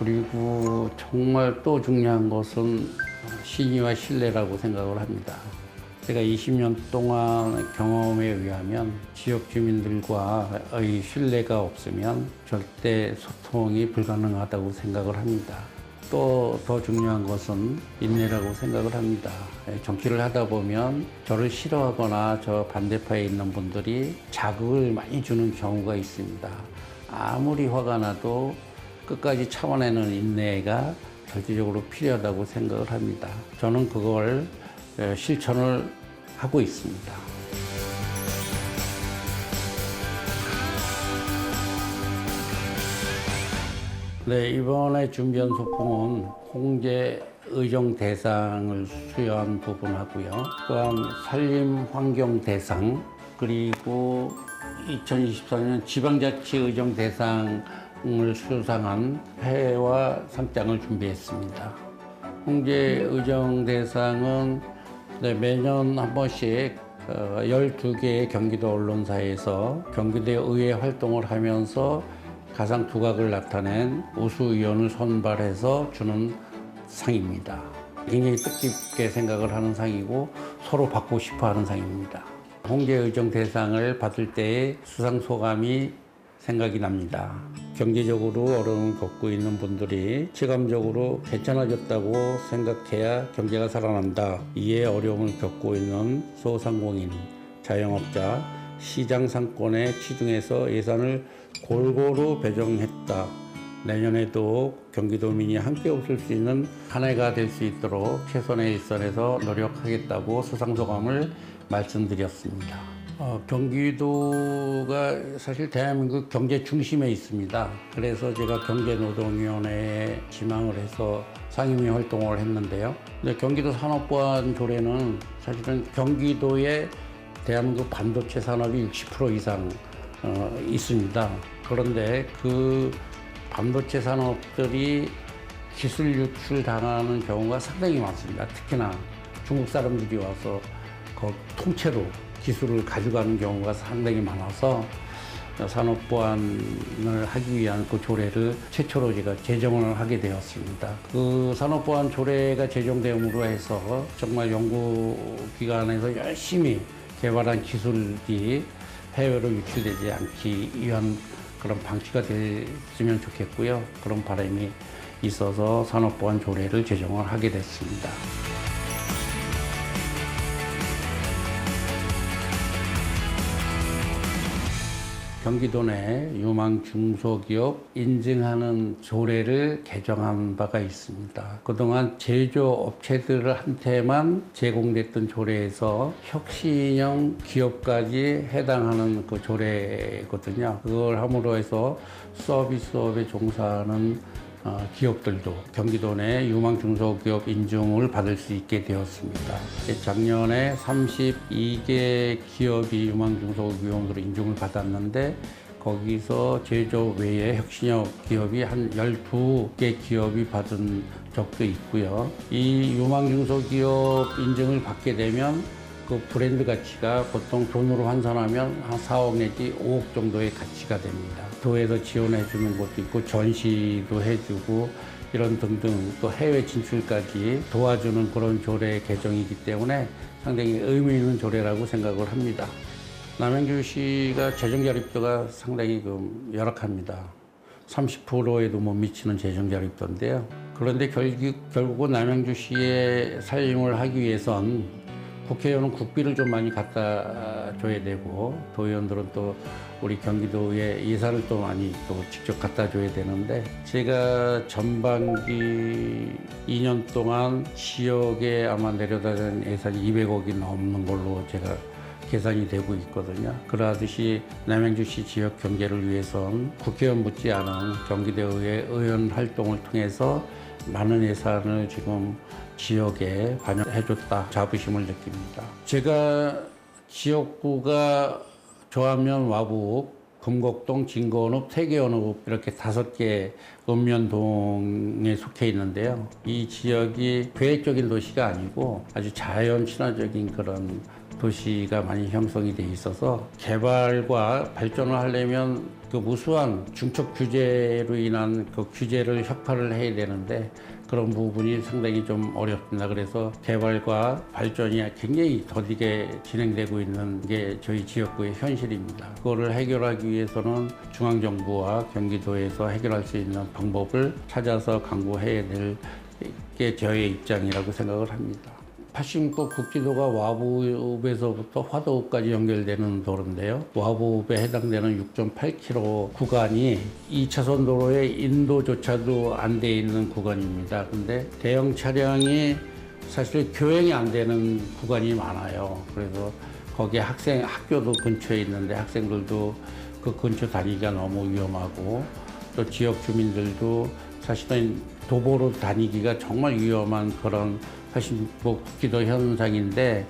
그리고 정말 또 중요한 것은 신의와 신뢰라고 생각을 합니다. 제가 20년 동안 경험에 의하면 지역 주민들과의 신뢰가 없으면 절대 소통이 불가능하다고 생각을 합니다. 또 더 중요한 것은 인내라고 생각을 합니다. 예, 정치를 하다 보면 저를 싫어하거나 저 반대파에 있는 분들이 자극을 많이 주는 경우가 있습니다. 아무리 화가 나도 끝까지 참아내는 인내가 절대적으로 필요하다고 생각을 합니다. 저는 그걸 에, 실천을 하고 있습니다. 네, 이번에 준비한 소품은 홍제 의정 대상을 수여한 부분하고요. 또한 산림 환경 대상 그리고 2024년 지방자치 의정 대상을 수상한 회와 상장을 준비했습니다. 홍제 의정 대상은 네, 매년 한 번씩 어, 12개의 경기도 언론사에서 경기도 의회 활동을 하면서 가장 두각을 나타낸 우수 의원을 선발해서 주는 상입니다. 굉장히 뜻깊게 생각을 하는 상이고 서로 받고 싶어 하는 상입니다. 홍제의정 대상을 받을 때의 수상 소감이 생각이 납니다. 경제적으로 어려움을 겪고 있는 분들이 체감적으로 괜찮아졌다고 생각해야 경제가 살아난다. 이에 어려움을 겪고 있는 소상공인, 자영업자, 시장 상권에 치중해서 예산을 골고루 배정했다. 내년에도 경기도민이 함께 웃을 수 있는 한 해가 될 수 있도록 최선의 일선에서 노력하겠다고 수상소감을 말씀드렸습니다. 어, 경기도가 사실 대한민국 경제 중심에 있습니다. 그래서 제가 경제노동위원회에 지망을 해서 상임위 활동을 했는데요. 근데 경기도 산업보안 조례는 사실은 경기도의 대한민국 반도체 산업이 60% 이상 어, 있습니다. 그런데 그 반도체 산업들이 기술 유출 당하는 경우가 상당히 많습니다. 특히나 중국 사람들이 와서 그 통째로 기술을 가져가는 경우가 상당히 많아서 산업 보안을 하기 위한 그 조례를 최초로 제가 제정을 하게 되었습니다. 그 산업 보안 조례가 제정됨으로 해서 정말 연구 기관에서 열심히 개발한 기술이 해외로 유출되지 않기 위한 그런 방치가 됐으면 좋겠고요. 그런 바람이 있어서 산업보안 조례를 제정을 하게 됐습니다. 경기도 내 유망 중소기업 인증하는 조례를 개정한 바가 있습니다. 그동안 제조업체들한테만 제공됐던 조례에서 혁신형 기업까지 해당하는 그 조례거든요. 그걸 함으로 해서 서비스업에 종사하는 어, 기업들도 경기도 내 유망 중소기업 인증을 받을 수 있게 되었습니다. 작년에 32개 기업이 유망 중소기업으로 인증을 받았는데 거기서 제조 외에 혁신형 기업이 한 12개 기업이 받은 적도 있고요. 이 유망 중소기업 인증을 받게 되면 그 브랜드 가치가 보통 돈으로 환산하면 한 4억 내지 5억 정도의 가치가 됩니다. 도에서 지원해 주는 것도 있고 전시도 해주고 이런 등등 또 해외 진출까지 도와주는 그런 조례 개정이기 때문에 상당히 의미 있는 조례라고 생각을 합니다. 남양주 시가 재정 자립도가 상당히 좀 열악합니다. 30%에도 못 미치는 재정 자립도인데요. 그런데 결국, 결국은 남양주 시의 살림을 하기 위해선 국회의원은 국비를 좀 많이 갖다 줘야 되고 도의원들은 또 우리 경기도에 예산을 또 많이 또 직접 갖다 줘야 되는데 제가 전반기 2년 동안 지역에 아마 내려다는 예산이 200억이 넘는 걸로 제가 계산이 되고 있거든요. 그러하듯이 남양주시 지역 경제를 위해선 국회의원 묻지 않은 경기도의 의원 활동을 통해서 많은 예산을 지금 지역에 반영해줬다 자부심을 느낍니다. 제가 지역구가 조하면 와북, 금곡동, 진거원읍, 태계원읍 이렇게 다섯 개 읍면동에 속해 있는데요. 이 지역이 계획적인 도시가 아니고 아주 자연 친화적인 그런 도시가 많이 형성이 돼 있어서 개발과 발전을 하려면 그 무수한 중첩 규제로 인한 그 규제를 협파를 해야 되는데 그런 부분이 상당히 좀 어렵습니다. 그래서 개발과 발전이 굉장히 더디게 진행되고 있는 게 저희 지역구의 현실입니다. 그거를 해결하기 위해서는 중앙정부와 경기도에서 해결할 수 있는 방법을 찾아서 강구해야 될 게 저의 입장이라고 생각을 합니다. 86도 국지도가 와부읍에서부터 화도읍까지 연결되는 도로인데요. 와부읍에 해당되는 6.8km 구간이 2차선 도로에 인도조차도 안 돼 있는 구간입니다. 근데 대형 차량이 사실 교행이 안 되는 구간이 많아요. 그래서 거기에 학생 학교도 근처에 있는데 학생들도 그 근처 다니기가 너무 위험하고 또 지역 주민들도 사실은 도보로 다니기가 정말 위험한 그런 86도 국기도 현상인데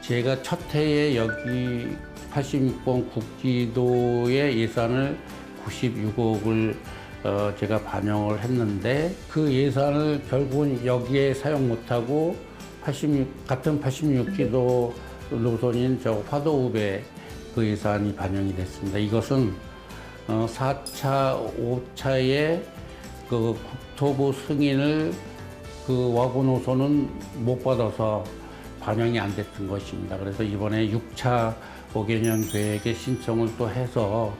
제가 첫 해에 여기 86번 국기도의 예산을 96억을 어, 제가 반영을 했는데 그 예산을 결국은 여기에 사용 못하고 86, 같은 86기도 노선인 저 화도읍에 그 예산이 반영이 됐습니다. 이것은 어, 4차, 5차의 그 국토부 승인을 그 와구 노선은 못 받아서 반영이 안 됐던 것입니다. 그래서 이번에 6차 5개년 계획에 신청을 또 해서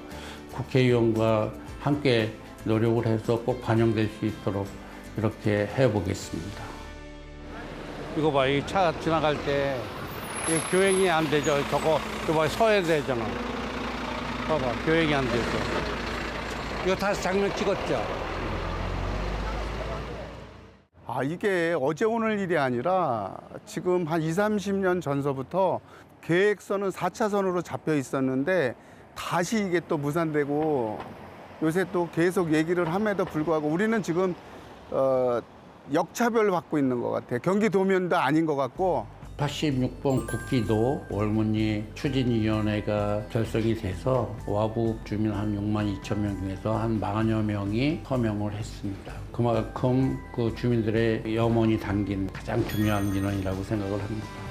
국회의원과 함께 노력을 해서 꼭 반영될 수 있도록 이렇게 해보겠습니다. 이거 봐, 이 차 지나갈 때이 교행이 안 되죠. 저거 이거 봐, 서야 되잖아. 봐봐, 교행이 안 돼서. 이거 다 장면 찍었죠. 아, 이게 어제 오늘 일이 아니라 지금 한 2, 30년 전서부터 계획서는 4차선으로 잡혀 있었는데 다시 이게 또 무산되고 요새 또 계속 얘기를 함에도 불구하고 우리는 지금 어, 역차별 받고 있는 것 같아요. 경기도면도 아닌 것 같고 86번 국기도 월문리 추진위원회가 결성이 돼서 와북 주민 한 6만 2천 명 중에서 한 40여 명이 서명을 했습니다. 그만큼 그 주민들의 염원이 담긴 가장 중요한 민원이라고 생각을 합니다.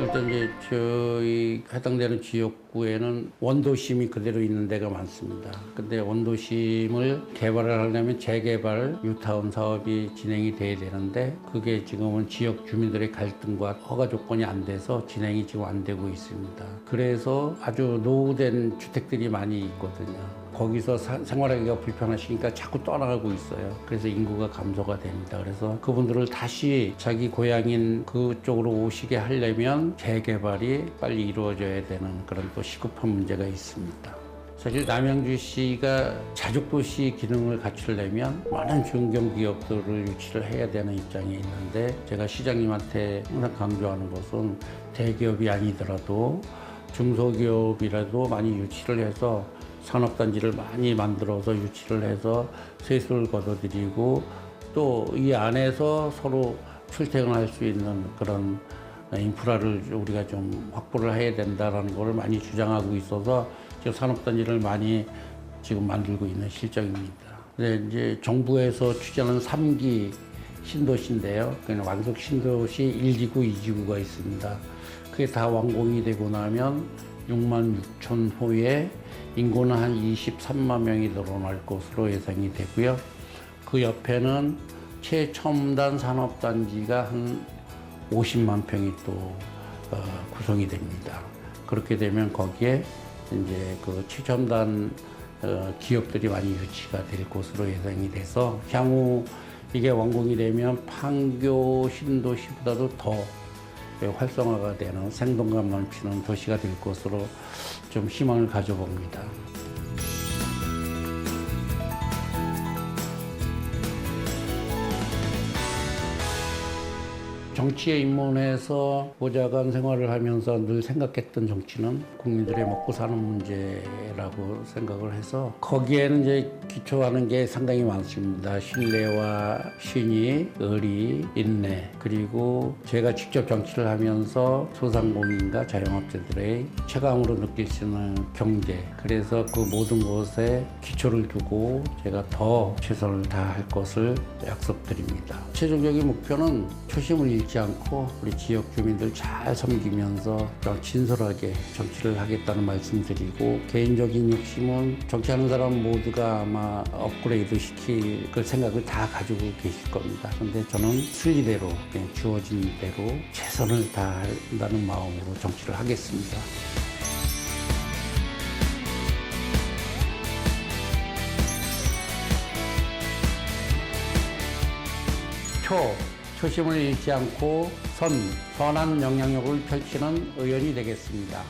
일단 이제 저희 해당되는 지역구에는 원도심이 그대로 있는 데가 많습니다. 근데 원도심을 개발을 하려면 재개발 뉴타운 사업이 진행이 돼야 되는데 그게 지금은 지역 주민들의 갈등과 허가 조건이 안 돼서 진행이 지금 안 되고 있습니다. 그래서 아주 노후된 주택들이 많이 있거든요. 거기서 사- 생활하기가 불편하시니까 자꾸 떠나가고 있어요. 그래서 인구가 감소가 됩니다. 그래서 그분들을 다시 자기 고향인 그쪽으로 오시게 하려면 재개발이 빨리 이루어져야 되는 그런 또 시급한 문제가 있습니다. 사실 남양주시가 자족도시 기능을 갖추려면 많은 중견기업들을 유치를 해야 되는 입장에 있는데 제가 시장님한테 항상 강조하는 것은 대기업이 아니더라도 중소기업이라도 많이 유치를 해서 산업단지를 많이 만들어서 유치를 해서 세수를 걷어들이고 또 이 안에서 서로 출퇴근할 수 있는 그런 인프라를 우리가 좀 확보를 해야 된다라는 것을 많이 주장하고 있어서 지금 산업단지를 많이 지금 만들고 있는 실정입니다. 근데 이제 정부에서 추진하는 3기 신도시인데요. 그냥 완속 신도시 1지구, 2지구가 있습니다. 그게 다 완공이 되고 나면 6만 6천 호에 인구는 한 23만 명이 늘어날 것으로 예상이 되고요. 그 옆에는 최첨단 산업단지가 한 50만 평이 또 어, 구성이 됩니다. 그렇게 되면 거기에 이제 그 최첨단 어, 기업들이 많이 유치가 될 것으로 예상이 돼서 향후 이게 완공이 되면 판교 신도시보다도 더 활성화가 되는 생동감 넘치는 도시가 될 것으로 좀 희망을 가져봅니다. 정치에 입문해서 보좌관 생활을 하면서 늘 생각했던 정치는 국민들의 먹고 사는 문제라고 생각을 해서 거기에는 이제 기초하는 게 상당히 많습니다. 신뢰와 신의, 의리, 인내 그리고 제가 직접 정치를 하면서 소상공인과 자영업자들의 체감으로 느낄 수 있는 경제 그래서 그 모든 것에 기초를 두고 제가 더 최선을 다할 것을 약속드립니다. 최종적인 목표는 초심을 잃지 않고 우리 지역 주민들 잘 섬기면서 좀 진솔하게 정치를 하겠다는 말씀드리고 개인적인 욕심은 정치하는 사람 모두가 아마 업그레이드 시킬 그 생각을 다 가지고 계실 겁니다. 근데 저는 순리대로 그냥 주어진 대로 최선을 다한다는 마음으로 정치를 하겠습니다. 초, 초심을 잃지 않고 선, 선한 영향력을 펼치는 의원이 되겠습니다.